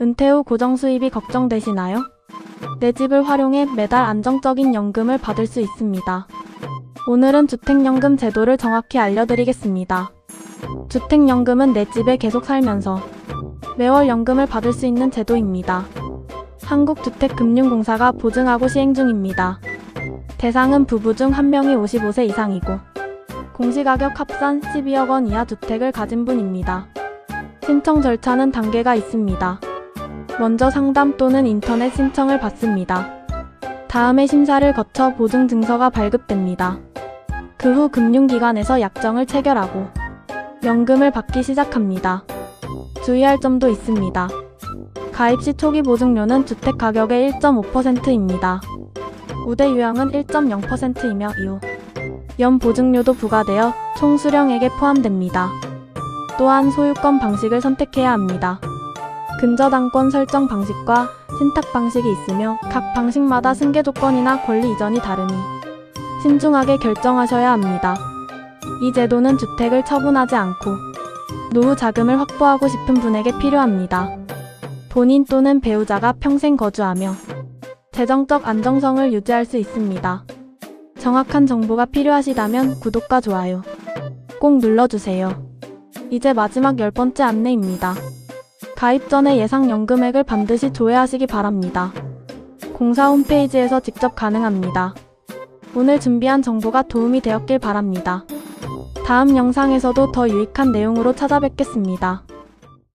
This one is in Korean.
은퇴 후 고정 수입이 걱정되시나요? 내 집을 활용해 매달 안정적인 연금을 받을 수 있습니다. 오늘은 주택연금 제도를 정확히 알려드리겠습니다. 주택연금은 내 집에 계속 살면서 매월 연금을 받을 수 있는 제도입니다. 한국주택금융공사가 보증하고 시행 중입니다. 대상은 부부 중 한 명이 55세 이상이고 공시가격 합산 12억 원 이하 주택을 가진 분입니다. 신청 절차는 단계가 있습니다. 먼저 상담 또는 인터넷 신청을 받습니다. 다음에 심사를 거쳐 보증 증서가 발급됩니다. 그 후 금융기관에서 약정을 체결하고 연금을 받기 시작합니다. 주의할 점도 있습니다. 가입 시 초기 보증료는 주택 가격의 1.5%입니다. 우대 유형은 1.0%이며 이후 연 보증료도 부과되어 총 수령액에 포함됩니다. 또한 소유권 방식을 선택해야 합니다. 근저당권 설정 방식과 신탁 방식이 있으며 각 방식마다 승계 조건이나 권리 이전이 다르니 신중하게 결정하셔야 합니다. 이 제도는 주택을 처분하지 않고 노후 자금을 확보하고 싶은 분에게 필요합니다. 본인 또는 배우자가 평생 거주하며 재정적 안정성을 유지할 수 있습니다. 정확한 정보가 필요하시다면 구독과 좋아요 꼭 눌러주세요. 이제 마지막 열 번째 안내입니다. 가입 전에 예상 연금액을 반드시 조회하시기 바랍니다. 공사 홈페이지에서 직접 가능합니다. 오늘 준비한 정보가 도움이 되었길 바랍니다. 다음 영상에서도 더 유익한 내용으로 찾아뵙겠습니다.